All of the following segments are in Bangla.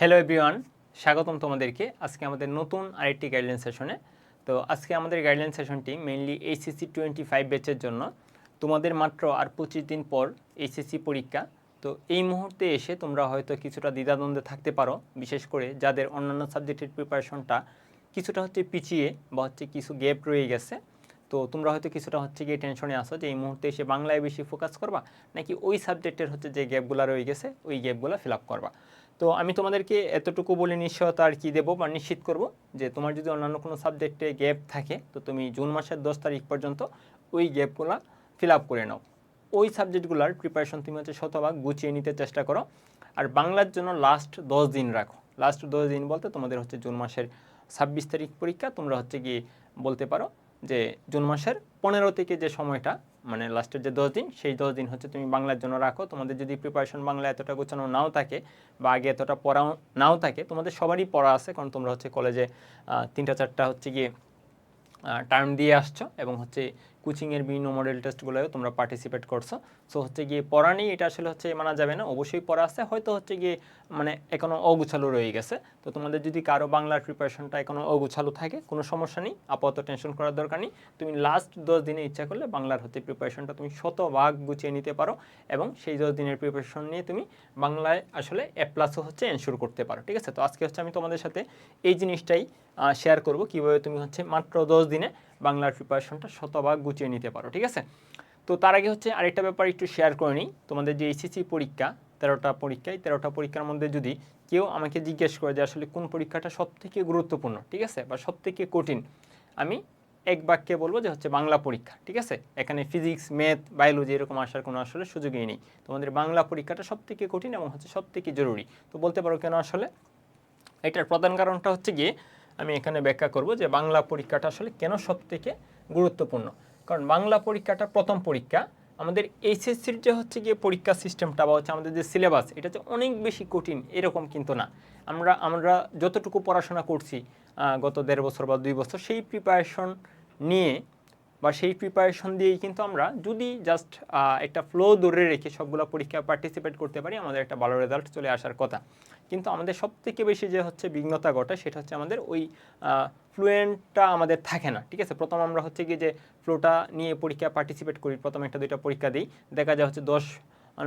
হ্যালো এভরিওয়ান স্বাগতম তোমাদেরকে। আজকে আমাদের নতুন আরেকটি গাইডলাইন সেশনে তো আজকে আমাদের গাইডলাইন সেশনটি মেইনলি এইচএসসি টোয়েন্টি ফাইভ ব্যাচের জন্য। তোমাদের মাত্র আর পঁচিশ দিন পর এইচএসসি পরীক্ষা। তো এই মুহূর্তে এসে তোমরা হয়তো কিছুটা দ্বিধাদ্বন্দ্বে থাকতে পারো, বিশেষ করে যাদের অন্যান্য সাবজেক্টের প্রিপারেশনটা কিছুটা হচ্ছে পিছিয়ে বা হচ্ছে কিছু গ্যাপ রয়ে গেছে। তো তোমরা হয়তো কিছুটা হচ্ছে গিয়ে টেনশনে আসো যে এই মুহূর্তে এসে বাংলায় বেশি ফোকাস করবা, নাকি ওই সাবজেক্টের হচ্ছে যে গ্যাপগুলো রয়ে গেছে, ওই গ্যাপগুলো ফিল আপ করবা। তো আমি তোমাদেরকে এতটুকু বলে নিশ্চয়তা আর কি দেবো বা নিশ্চিত করব যে তোমার যদি অন্যান্য কোনো সাবজেক্টে গ্যাপ থাকে, তো তুমি জুন মাসের দশ তারিখ পর্যন্ত ওই গ্যাপগুলো ফিল আপ করে নাও। ওই সাবজেক্টগুলোর প্রিপারেশন তুমি হচ্ছে শতভাগ গুছিয়ে নিতে চেষ্টা করো। আর বাংলার জন্য লাস্ট দশ দিন রাখো। লাস্ট দশ দিন বলতে তোমাদের হচ্ছে জুন মাসের ছাব্বিশ তারিখ পরীক্ষা, তোমরা হচ্ছে গিয়ে বলতে পারো যে জুন মাসের পনেরো থেকে যে সময়টা মানে লাস্টের যে দশ দিন, সেই দশ দিন হচ্ছে তুমি বাংলার জন্য রাখো। তোমাদের যদি প্রিপারেশন বাংলা এতটা গোছানো নাও থাকে বা আগে এতটা পড়াও নাও থাকে, তোমাদের সবারই পড়া আছে। কারণ তোমরা হচ্ছে কলেজে তিনটা, চারটা হচ্ছে গিয়ে টার্ম দিয়ে আসছো এবং হচ্ছে কোচিংয়ের বিভিন্ন মডেল টেস্টগুলোও তোমরা পার্টিসিপেট করছ। সো হচ্ছে গিয়ে পড়া নেই এটা আসলে হচ্ছে মানা যাবে না, অবশ্যই পড়া আছে। হয়তো হচ্ছে গিয়ে মানে এখনও অগুছালো রয়ে গেছে। তো তোমাদের যদি কারও বাংলার প্রিপারেশনটা এখনও অগুছালো থাকে, কোনো সমস্যা নেই, আপাতত টেনশন করার দরকার নেই। তুমি লাস্ট দশ দিনে ইচ্ছা করলে বাংলার হচ্ছে প্রিপারেশনটা তুমি শতভাগ গুছিয়ে নিতে পারো এবং সেই দশ দিনের প্রিপারেশন নিয়ে তুমি বাংলায় আসলে এ প্লাসও হচ্ছে এনশোর করতে পারো, ঠিক আছে? তো আজকে হচ্ছে আমি তোমাদের সাথে এই জিনিসটাই শেয়ার করব। কীভাবে তুমি হচ্ছে মাত্র দশ দিনে বাংলার প্রিপারেশনটা শতভাগ গুছিয়ে নিতে পারো, ঠিক আছে? তো তার আগে হচ্ছে আরেকটা ব্যাপার একটু শেয়ার করে নিই। তোমাদের যে এইচএসসি পরীক্ষা, তেরোটা পরীক্ষায়, তেরোটা পরীক্ষার মধ্যে যদি কেউ আমাকে জিজ্ঞেস করে যে আসলে কোন পরীক্ষাটা সবথেকে গুরুত্বপূর্ণ, ঠিক আছে? বা সবথেকে কঠিন, আমি এক বাক্যে বলব যে হচ্ছে বাংলা পরীক্ষা, ঠিক আছে? এখানে ফিজিক্স ম্যাথ বায়োলজি এরকম আসার কোনো আসলে সুযোগই নেই। তোমাদের বাংলা পরীক্ষাটা সবথেকে কঠিন এবং হচ্ছে সবথেকে জরুরি। তো বলতে পারো কেন আসলে? এটার প্রধান কারণটা হচ্ছে গিয়ে আমি এখানে ব্যাখ্যা করব যে বাংলা পরীক্ষাটা আসলে কেন সব থেকে গুরুত্বপূর্ণ। কারণ বাংলা পরীক্ষাটা প্রথম পরীক্ষা, আমাদের এইচএসসির যে হচ্ছে গিয়ে পরীক্ষা সিস্টেমটা বা হচ্ছে আমাদের যে সিলেবাস এটা যে অনেক বেশি কঠিন, এরকম কিন্তু না। আমরা আমরা যতটুকু পড়াশোনা করছি গত দেড় বছর বা দুই বছর, সেই প্রিপারেশন নিয়ে বা সেই প্রিপারেশন দিয়েই কিন্তু আমরা যদি জাস্ট একটা ফ্লো ধরে রেখে সবগুলো পরীক্ষায় পার্টিসিপেট করতে পারি, আমাদের একটা ভালো রেজাল্ট চলে আসার কথা। কিন্তু আমাদের সব থেকে বেশি যে হচ্ছে বিঘ্নতা ঘটে, সেটা হচ্ছে আমাদের ওই ফ্লুয়েন্টটা আমাদের থাকে না, ঠিক আছে? প্রথম আমরা হচ্ছে কি যে ফ্লোটা নিয়ে পরীক্ষা পার্টিসিপেট করি, প্রথম একটা দুইটা পরীক্ষা দিই, দেখা যায় হচ্ছে দশ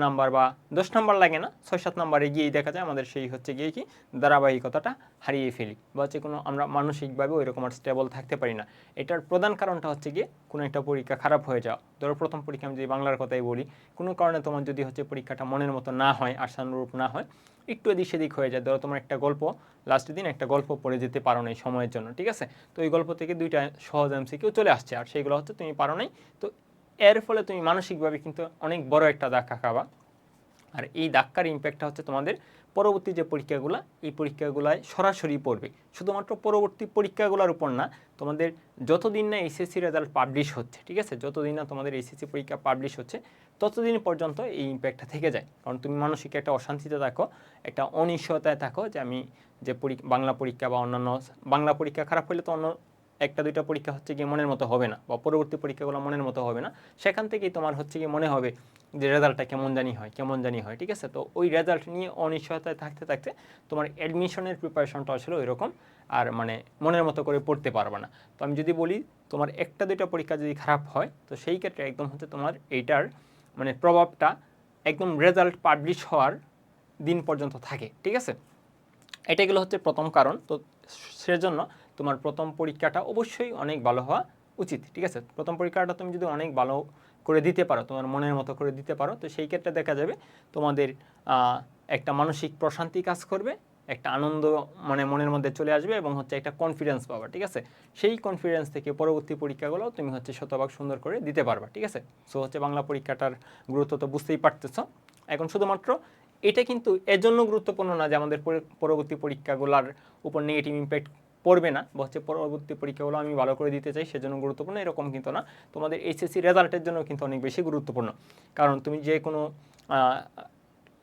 নাম্বার বা দশ নাম্বার লাগে না, ছয় সাত নাম্বারে গিয়েই দেখা যায়, আমাদের সেই হচ্ছে গিয়ে কি ধারাবাহিকতাটা হারিয়ে ফেলি বা হচ্ছে কোনো আমরা মানসিকভাবে ওই রকম আর স্টেবল থাকতে পারি না। এটার প্রধান কারণটা হচ্ছে গিয়ে কোনো একটা পরীক্ষা খারাপ হয়ে যাওয়া। ধরো প্রথম পরীক্ষা আমি যদি বাংলার কথাই বলি, কোনো কারণে তোমার যদি হচ্ছে পরীক্ষাটা মনের মতো না হয়, আশানুরূপ না হয়, একটু এদিক সেদিক হয়ে যায়। ধরো তোমার একটা গল্প লাস্টের দিন একটা গল্প পড়ে যেতে পারো নাই সময়ের জন্য, ঠিক আছে? তো ওই গল্প থেকে দুইটা সহজ এমসিকিউ চলে আসছে, আর সেইগুলো হচ্ছে তুমি পারো নাই। তো এর ফলে তুমি মানসিকভাবে কিন্তু অনেক বড় একটা ধাক্কা খাবা। আর এই ধাক্কার ইম্প্যাক্টটা হচ্ছে তোমাদের পরবর্তী যে পরীক্ষাগুলো, এই পরীক্ষাগুলোয় সরাসরি পড়বে। শুধুমাত্র পরবর্তী পরীক্ষাগুলোর উপর না, তোমাদের যতদিন না এসএসসি রেজাল্ট পাবলিশ হচ্ছে, ঠিক আছে? যতদিন না তোমাদের এসএসসি পরীক্ষা পাবলিশ হচ্ছে, ততদিন পর্যন্ত এই ইম্প্যাক্টটা থেকে যায়। কারণ তুমি মানসিক একটা অশান্তিতে থাকো, একটা অনিশ্চয়তায় থাকো যে আমি যে বাংলা পরীক্ষা বা অন্যান্য, বাংলা পরীক্ষা খারাপ হলে তো অন্য একটা, দুইটা পরীক্ষা হচ্ছে গিয়ে মনের মতো হবে না বা পরবর্তী পরীক্ষাগুলো মনের মতো হবে না। সেখান থেকেই তোমার হচ্ছে গিয়ে মনে হবে যে রেজাল্টটা কেমন জানি হয়, কেমন জানি হয়, ঠিক আছে? তো ওই রেজাল্ট নিয়ে অনিশ্চয়তায় থাকতে থাকতে তোমার অ্যাডমিশনের প্রিপারেশনটা আসলে ওই রকম আর মানে মনের মতো করে পড়তে পারবে না। তো আমি যদি বলি তোমার একটা, দুইটা পরীক্ষা যদি খারাপ হয়, তো সেই ক্ষেত্রে একদম হচ্ছে তোমার এইটার মানে প্রভাবটা একদম রেজাল্ট পাবলিশ হওয়ার দিন পর্যন্ত থাকে, ঠিক আছে? এটা এগুলো হচ্ছে প্রথম কারণ। তো সেজন্য তোমার প্রথম পরীক্ষাটা অবশ্যই অনেক ভালো হওয়া উচিত, ঠিক আছে? প্রথম পরীক্ষাটা তুমি যদি অনেক ভালো করে দিতে পারো, তোমার মনের মতো করে দিতে পারো, তো সেই ক্ষেত্রে দেখা যাবে তোমাদের একটা মানসিক প্রশান্তি কাজ করবে, একটা আনন্দ মানে মনের মধ্যে চলে আসবে এবং হচ্ছে একটা কনফিডেন্স পাবা, ঠিক আছে? সেই কনফিডেন্স থেকে পরবর্তী পরীক্ষাগুলো তুমি হচ্ছে শতভাগ সুন্দর করে দিতে পারবা, ঠিক আছে? সো হচ্ছে বাংলা পরীক্ষাটার গুরুত্ব তো বুঝতেই পারতেছো। এখন শুধুমাত্র এটা কিন্তু এজন্য গুরুত্বপূর্ণ না যে আমাদের পরবর্তী পরীক্ষাগুলোর উপর নেগেটিভ ইম্প্যাক্ট পড়বে না, বা হচ্ছে পরবর্তী পরীক্ষাগুলো আমি ভালো করে দিতে চাই, সেজন্য গুরুত্বপূর্ণ, এরকম কিন্তু না। তোমাদের এইচএসসি রেজাল্টের জন্য কিন্তু অনেক বেশি গুরুত্বপূর্ণ। কারণ তুমি যে কোনো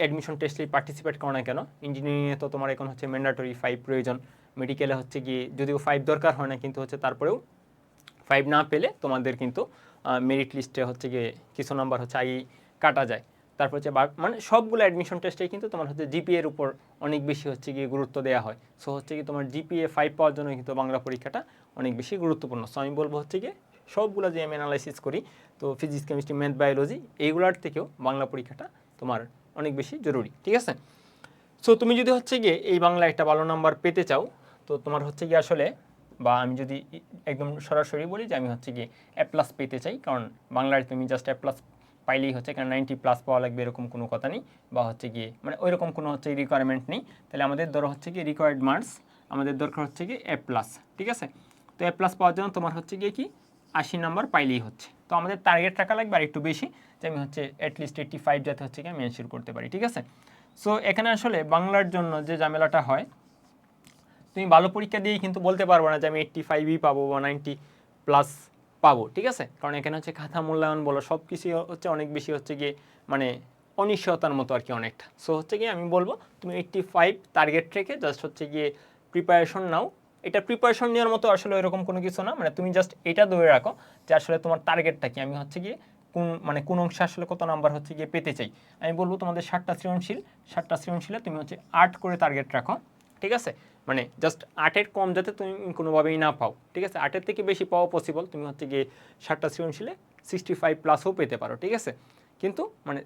অ্যাডমিশন টেস্টে পার্টিসিপেট করো না কেন ইঞ্জিনিয়ারিংয়ে তো তোমার এখন হচ্ছে ম্যান্ডাটরি ফাইভ প্রয়োজন। মেডিকেলে হচ্ছে গিয়ে যদিও ফাইভ দরকার হয় না, কিন্তু হচ্ছে তারপরেও ফাইভ না পেলে তোমাদের কিন্তু মেরিট লিস্টে হচ্ছে গিয়ে কিছু নাম্বার হচ্ছে আই কাটা যায়। তারপর হচ্ছে মানে সবগুলো অ্যাডমিশন টেস্টেই কিন্তু তোমার হচ্ছে জিপিএর উপর অনেক বেশি হচ্ছে গিয়ে গুরুত্ব দেওয়া হয়। সো হচ্ছে কি তোমার জিপিএ ফাইভ পাওয়ার জন্য কিন্তু বাংলা পরীক্ষাটা অনেক বেশি গুরুত্বপূর্ণ। সো আমি বলব হচ্ছে গিয়ে সবগুলো যে আমি অ্যানালাইসিস করি, তো ফিজিক্স কেমিস্ট্রি ম্যাথ বায়োলজি এইগুলোর থেকেও বাংলা পরীক্ষাটা তোমার অনেক বেশি জরুরি, ঠিক আছে? সো তুমি যদি হচ্ছে গিয়ে এই বাংলা একটা ভালো নাম্বার পেতে চাও, তো তোমার হচ্ছে গিয়ে আসলে, বা আমি যদি একদম সরাসরি বলি যে আমি হচ্ছে গিয়ে অ্যাপ্লাস পেতে চাই, কারণ বাংলায় তুমি জাস্ট এ প্লাস পাইলেই হচ্ছে কারণ নাইনটি প্লাস পাওয়া লাগবে এরকম কোনো কথা নেই বা হচ্ছে গিয়ে মানে ওই রকম কোনো হচ্ছে রিকোয়ারমেন্ট নেই। তাহলে আমাদের ধরো হচ্ছে গিয়ে রিকোয়ার্ড মার্কস আমাদের দরকার হচ্ছে কি এ প্লাস ঠিক আছে? তো এ প্লাস পাওয়ার জন্য তোমার হচ্ছে গিয়ে কি? আশি নাম্বার পাইলেই হচ্ছে। তো আমাদের টার্গেট রাখা লাগবে আর একটু বেশি, যে আমি হচ্ছে অ্যাটলিস্ট এইট্টি ফাইভ যাতে হচ্ছে কি আমি এনশিওর করতে পারি, ঠিক আছে? সো এখানে আসলে বাংলার জন্য যে ঝামেলাটা হয়, তুমি ভালো পরীক্ষা দিয়েই কিন্তু বলতে পারব না যে আমি এইট্টি ফাইভই পাবো বা নাইনটি প্লাস পাবো, ঠিক আছে? কারণ এখানে হচ্ছে খাতা মূল্যায়ন বলো সব কিছুই হচ্ছে অনেক বেশি হচ্ছে গিয়ে মানে অনিশ্চয়তার মতো আর কি অনেকটা। সো হচ্ছে গিয়ে আমি বলব, তুমি এইট্টি ফাইভ টার্গেট রেখে জাস্ট হচ্ছে গিয়ে প্রিপারেশন নাও। এটা প্রিপারেশন নেওয়ার মতো আসলে এরকম কোনো কিছু না মানে তুমি জাস্ট এটা ধরে রাখো যে আসলে তোমার টার্গেটটা কি, আমি হচ্ছে গিয়ে কোন মানে কোন অংশে আসলে কত নাম্বার হচ্ছে গিয়ে পেতে চাই। আমি বলব তোমাদের ষাটটা সৃজনশীল ষাটটা সৃজনশীলে তুমি হচ্ছে আট করে টার্গেট রাখো, ঠিক আছে? মানে জাস্ট আটের কম যাতে তুমি কোনোভাবেই না পাও, ঠিক আছে? আটের থেকে বেশি পাওয়া পসিবল তুমি হচ্ছে গিয়ে ষাটটা সৃজনশীলে সিক্সটি ফাইভ প্লাসও পেতে পারো, ঠিক আছে? কিন্তু মানে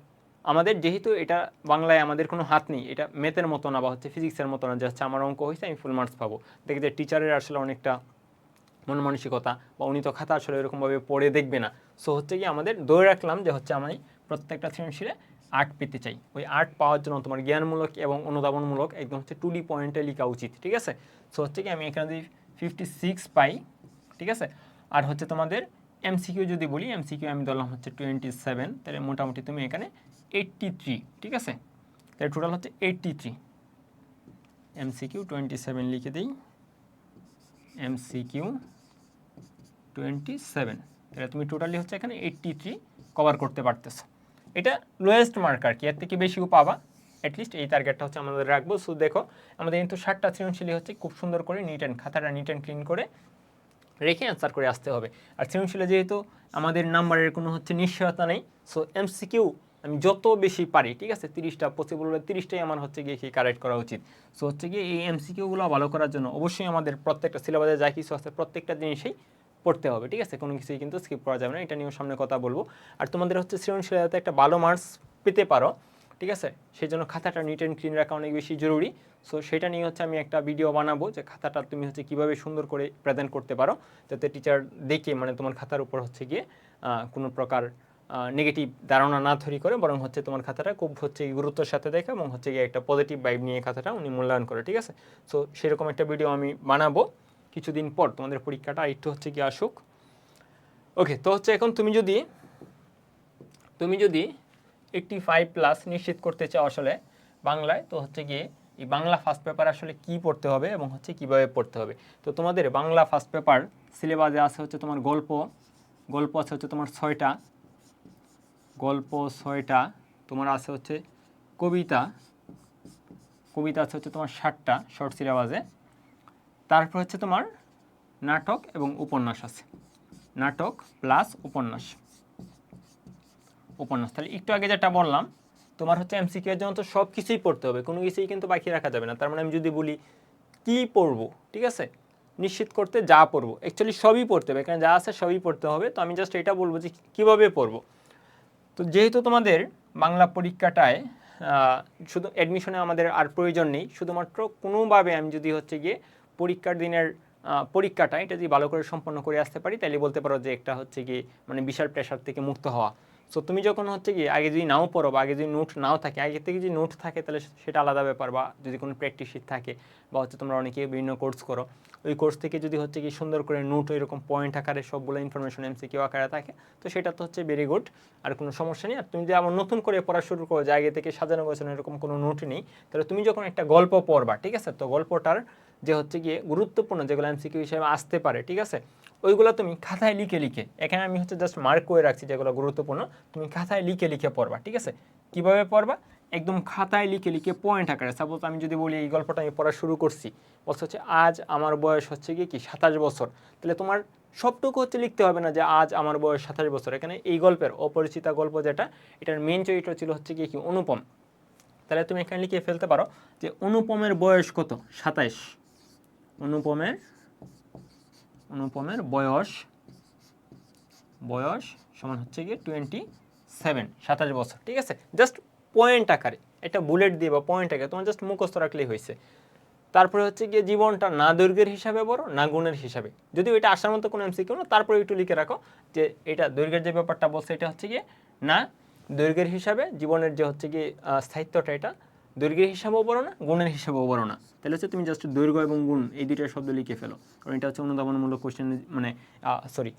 আমাদের যেহেতু এটা বাংলায় আমাদের কোনো হাত নেই, এটা ম্যাথের মতো না বা হচ্ছে ফিজিক্সের মতো না, যে হচ্ছে আমার অঙ্ক হয়েছে, আমি ফুল মার্কস পাবো। দেখে যে টিচারের আসলে অনেকটা মন মানসিকতা বা উনি তো খাতা আসলে এরকমভাবে পড়ে দেখবে না। সো হচ্ছে কি আমাদের ধরে রাখলাম যে হচ্ছে আমি প্রত্যেকটা সৃজনশীলে আর্ট পেতে চাই। ওই আর্ট পাওয়ার জন্য তোমার জ্ঞানমূলক এবং অনুধাবনমূলক একদম হচ্ছে টু ডি পয়েন্টে লেখা উচিত, ঠিক আছে? সো হচ্ছে কি আমি এখানে যদি ফিফটি সিক্স পাই, ঠিক আছে? আর হচ্ছে তোমাদের এমসিকিউ যদি বলি এমসিকিউ আমি ধরলাম হচ্ছে টোয়েন্টি সেভেন তাহলে মোটামুটি তুমি এখানে এইট্টি থ্রি ঠিক আছে? তাহলে টোটাল হচ্ছে eighty three MCQ twenty seven লিখে দিই। এমসিকিউ টোয়েন্টি সেভেন তাহলে তুমি টোটালি হচ্ছে এখানে এইট্টি থ্রি কভার করতে পারতেছো। এটা লোয়েস্ট মার্ক আর কি, এর থেকে বেশিও পাবা। অ্যাটলিস্ট এই টার্গেটটা হচ্ছে আমাদের রাখব। সো দেখো, আমাদের কিন্তু ষাটটা সৃজনশীলী হচ্ছে, খুব সুন্দর করে নিট অ্যান্ড খাতাটা নিট অ্যান্ড ক্লিন করে রেখে অ্যান্সার করে আসতে হবে। আর সৃজনশীলে যেহেতু আমাদের নাম্বারের কোনো হচ্ছে নিশ্চয়তা নেই সো এমসিকিউ আমি যত বেশি পারি, ঠিক আছে, তিরিশটা পসিবল হলে তিরিশটাই আমার হচ্ছে গিয়ে কি কারেক্ট করা উচিত। সো হচ্ছে গিয়ে এই এমসিকিউগুলো ভালো করার জন্য অবশ্যই আমাদের প্রত্যেকটা সিলেবাসে যা কিছু আছে প্রত্যেকটা জিনিসেই পড়তে হবে, ঠিক আছে? কোনো কিছুই কিন্তু স্কিপ করা যাবে না, এটা নিয়েও সামনে কথা বলব। আর তোমাদের হচ্ছে সৃজনশীলতাতে একটা ভালো মার্কস পেতে পারো, ঠিক আছে? সেই জন্য খাতাটা নিট অ্যান্ড ক্লিন রাখা অনেক বেশি জরুরি। সো সেটা নিয়ে হচ্ছে আমি একটা ভিডিও বানাবো যে খাতাটা তুমি হচ্ছে কীভাবে সুন্দর করে প্রেজেন্ট করতে পারো, যাতে টিচার দেখে মানে তোমার খাতার উপর হচ্ছে গিয়ে কোনো প্রকার নেগেটিভ ধারণা না তৈরি করে, বরং হচ্ছে তোমার খাতাটা খুব হচ্ছে গুরুত্বের সাথে দেখে এবং হচ্ছে গিয়ে একটা পজিটিভ ভাইব নিয়ে খাতাটা উনি মূল্যায়ন করে, ঠিক আছে? সো সেরকম একটা ভিডিও আমি বানাবো। কিছুদিন পর তোমাদের পরীক্ষাটা একটু হচ্ছে গিয়ে আসুক। ওকে তো হচ্ছে এখন তুমি যদি তুমি যদি এইট্টি ফাইভ প্লাস নিশ্চিত করতে চাও আসলে বাংলায়, তো হচ্ছে গিয়ে এই বাংলা ফার্স্ট পেপার আসলে কি পড়তে হবে এবং হচ্ছে কীভাবে পড়তে হবে। তো তোমাদের বাংলা ফার্স্ট পেপার সিলেবাসে আছে হচ্ছে তোমার গল্প গল্প আছে হচ্ছে তোমার ছয়টা, গল্প ছয়টা, তোমার আছে হচ্ছে কবিতা কবিতা আছে হচ্ছে তোমার ষাটটা শর্ট সিলেবাসে তারপর হচ্ছে তোমার নাটক এবং উপন্যাস আছে। নাটক প্লাস উপন্যাস। উপন্যাস, তাহলে একটু আগে যেটা বললাম, তোমার হচ্ছে এমসিকিউ এর জন্য তো সব কিছুই পড়তে হবে, কোনো কিছুই কিন্তু বাকি রাখা যাবে না। তার মানে আমি যদি বলি, কি পড়ব, ঠিক আছে? নিশ্চিত করতে যা পড়ব অ্যাকচুয়ালি সবই পড়তে হবে, এখানে যা আছে সবই পড়তে হবে। তো আমি জাস্ট এটা বলব যে কীভাবে পড়ব? তো যেহেতু তোমাদের বাংলা পরীক্ষাটায় শুধু অ্যাডমিশনে আমাদের আর প্রয়োজন নেই, শুধুমাত্র কোনোভাবে আমি যদি হচ্ছে গিয়ে পরীক্ষার দিনের পরীক্ষাটা এটা যদি ভালো করে সম্পন্ন করে আসতে পারি তাহলে বলতে পারো যে একটা হচ্ছে কি মানে বিশাল প্রেশার থেকে মুক্ত হওয়া। সো তুমি যখন হচ্ছে কি আগে যদি নাও পড়ো বা আগে যদি নোট নাও থাকে, আগে থেকে যদি নোট থাকে তাহলে সেটা আলাদা ব্যাপার বা যদি কোনো প্র্যাকটিস শিট থাকে বা হচ্ছে তোমরা অনেকে বিভিন্ন কোর্স করো, ওই কোর্স থেকে যদি হচ্ছে কি সুন্দর করে নোট এরকম পয়েন্ট আকারে সবগুলো ইনফরমেশন এমসিকিউ আকারে থাকে, তো সেটা তো হচ্ছে ভেরি গুড আর কোনো সমস্যা নেই। আর তুমি যদি আবার নতুন করে পড়া শুরু করো যে আগে থেকে সাজানো গোছানো এরকম কোনো নোট নেই, তাহলে তুমি যখন একটা গল্প পড়বা, ঠিক আছে? তো গল্পটার যে হচ্ছে গিয়ে গুরুত্বপূর্ণ যেগুলো এমসিকিউ হিসেবে আসতে পারে, ঠিক আছে? ওইগুলো তুমি খাতায় লিখে লিখে, এখানে আমি হচ্ছে জাস্ট মার্ক করে রাখছি যেগুলো গুরুত্বপূর্ণ, তুমি খাতায় লিখে লিখে পড়বা, ঠিক আছে? কীভাবে পড়বা? একদম খাতায় লিখে লিখে পয়েন্ট আকারে সাপোজ আমি যদি বলি এই গল্পটা আমি পড়া শুরু করছি, বলছে হচ্ছে, আজ আমার বয়স হচ্ছে গিয়ে কি, সাতাশ বছর? তাহলে তোমার সবটুকু হচ্ছে লিখতে হবে না যে, আজ আমার বয়স সাতাশ বছর। এখানে এই গল্পের অপরিচিতা গল্প যেটা, এটার মেন চরিত্র ছিল হচ্ছে কি কি, অনুপম। তাহলে তুমি এখানে লিখে ফেলতে পারো যে, অনুপমের বয়স কত? সাতাইশ অনুপমের অনুপমের বয়স বয়স সমান হচ্ছে গিয়ে টোয়েন্টি সেভেন সাতাশ বছর, ঠিক আছে? জাস্ট পয়েন্ট আকারে, একটা বুলেট দিয়ে বা পয়েন্ট আকারে তোমার জাস্ট মুখস্থ রাখলেই হয়েছে। তারপরে হচ্ছে গিয়ে জীবনটা না দৈর্ঘ্যের হিসাবে বড়, না গুণের হিসাবে। যদি এটা আসার মতো কোনো এমসিকিউ না তারপরে একটু লিখে রাখো যে এটা দৈর্ঘ্যের যে ব্যাপারটা বলছে, এটা হচ্ছে গিয়ে না দৈর্ঘ্যের হিসাবে জীবনের যে হচ্ছে গিয়ে স্থায়িত্বটা এটা দৈর্ঘ্যের হিসাবেও বড় না, গুণের হিসাবেও বড় না। তাহলে হচ্ছে তুমি জাস্ট দৈর্ঘ্য এবং গুণ এই দুইটা শব্দ লিখে ফেলো। কারণ এটা হচ্ছে অনুধাবনমূলক কোশ্চেন মানে সরি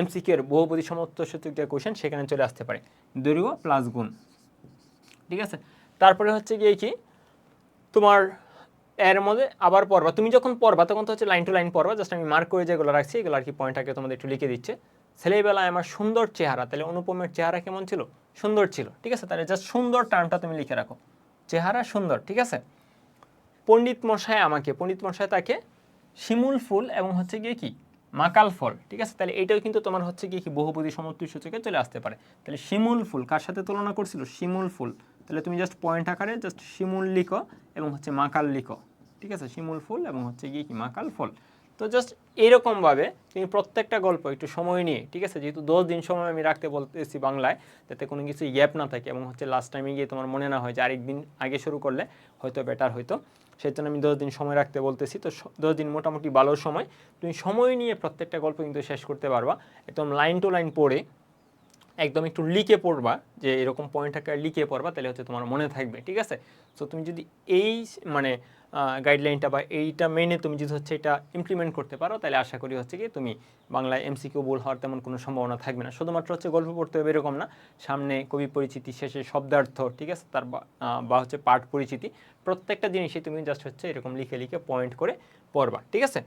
এমসিকিউ এর বহুপদী সমত্ব সূচক যে কোশ্চেন সেখানে চলে আসতে পারে। দৈর্ঘ্য প্লাস গুণ। ঠিক আছে? তারপরে হচ্ছে গিয়ে কি? তোমার এর মধ্যে আবার পড়বা। তুমি যখন পড়বা, তখন তো হচ্ছে লাইন টু লাইন পড়বা জাস্ট আমি মার্ক করে যেগুলো রাখছি, এগুলো আর কি পয়েন্টটাকে তোমাদের একটু লিখে দিচ্ছে। ছেলেবেলায় আমার সুন্দর চেহারা, তাহলে অনুপমের চেহারা কেমন ছিল? সুন্দর ছিল। ঠিক আছে? তাহলে জাস্ট সুন্দর টার্মটা তুমি লিখে রাখো। চেহারা সুন্দর, ঠিক আছে? পণ্ডিত মশাই আমাকে, পণ্ডিত মশাই তাকে শিমুল ফুল এবং হচ্ছে গিয়ে কি? মাকাল ফল, ঠিক আছে? তাহলে এইটাও কিন্তু তোমার হচ্ছে গিয়ে কি বহুপদী সমত্বী সূচকে চলে আসতে পারে। তাহলে শিমুল ফুল, কার সাথে তুলনা করছিল? শিমুল ফুল। তাহলে তুমি জাস্ট পয়েন্ট আকারে জাস্ট শিমুল লিখো এবং হচ্ছে মাকাল লিখো, ঠিক আছে? শিমুল ফুল এবং হচ্ছে গিয়ে কি? মাকাল ফল। তো জাস্ট এরকমভাবে তুমি প্রত্যেকটা গল্প, একটু সময় নিয়ে, ঠিক আছে? যেহেতু দশ দিন সময় আমি রাখতে বলতেছি বাংলায়, যাতে কোনো কিছু গ্যাপ না থাকে এবং হচ্ছে লাস্ট টাইমে গিয়ে তোমার মনে না হয় যে আরেকদিন আগে শুরু করলে হয়তো বেটার হয়তো সেই জন্য আমি দশ দিন সময় রাখতে বলতেছি। তো দশ দিন মোটামুটি ভালো সময়। তুমি সময় নিয়ে প্রত্যেকটা গল্প কিন্তু শেষ করতে পারবা। একদম লাইন টু লাইন পড়ে, একদম একটু লিখে পড়বা, যে এরকম পয়েন্ট আকারে লিখে পড়বা, তাহলে হচ্ছে তোমার মনে থাকবে, ঠিক আছে? সো তুমি যদি এই মানে গাইডলাইনটা বা এইটা মেনে তুমি যদি হচ্ছে এটা ইমপ্লিমেন্ট করতে পারো, তাহলে আশা করি হচ্ছে কি তুমি বাংলায় এমসিকিউ বোল হওয়ার তেমন কোনো সম্ভাবনা থাকবে না। শুধুমাত্র হচ্ছে গল্প পড়তে হবে এরকম না। সামনে কবি পরিচিতি, শেষে শব্দার্থ, ঠিক আছে? তার বা- হচ্ছে পাঠ পরিচিতি, প্রত্যেকটা জিনিসই তুমি জাস্ট হচ্ছে এরকম লিখে লিখে পয়েন্ট করে পড়বা, ঠিক আছে?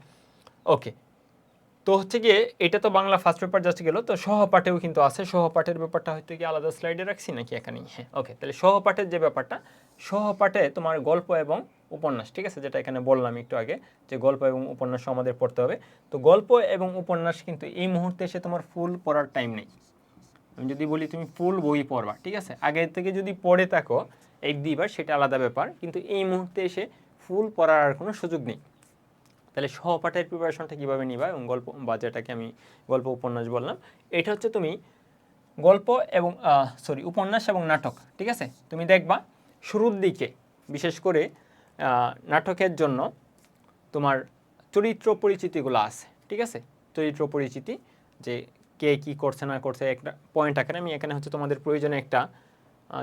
ওকে তো হচ্ছে গিয়ে এটা তো বাংলা ফার্স্ট পেপার জাস্ট গেল, তো সহপাঠেও কিন্তু আছে। সহপাঠের ব্যাপারটা হয়তো কি আলাদা স্লাইডে রাখছি নাকি এখানেই? হ্যাঁ ওকে তাহলে সহপাঠের যে ব্যাপারটা, সহপাঠে তোমার গল্প এবং উপন্যাস, ঠিক আছে, যেটা এখানে বললাম একটু আগে, যে গল্প এবং উপন্যাস আমাদের পড়তে হবে। তো গল্প এবং উপন্যাস কিন্তু এই মুহূর্তে এসে তোমার ফুল পড়ার টাইম নেই। আমি যদি বলি তুমি ফুল বই পড়বা, ঠিক আছে? আগে থেকে যদি পড়ে থাকো, এক দুইবার, সেটা আলাদা ব্যাপার। কিন্তু এই মুহূর্তে এসে ফুল পড়ার আর কোনো সুযোগ নেই। তাহলে সহপাঠের প্রিপারেশনটা কীভাবে নিবা? এবং গল্প বা যেটাকে আমি গল্প উপন্যাস বললাম। এটা হচ্ছে তুমি গল্প এবং সরি উপন্যাস এবং নাটক, ঠিক আছে? তুমি দেখবা শুরুর দিকে, বিশেষ করে নাটকের জন্য তোমার চরিত্র পরিচিতিগুলো আছে, ঠিক আছে? চরিত্র পরিচিতি, যে কে কি করছে, না করছে, একটা পয়েন্ট আকারে। আমি এখানে হচ্ছে তোমাদের প্রয়োজনে একটা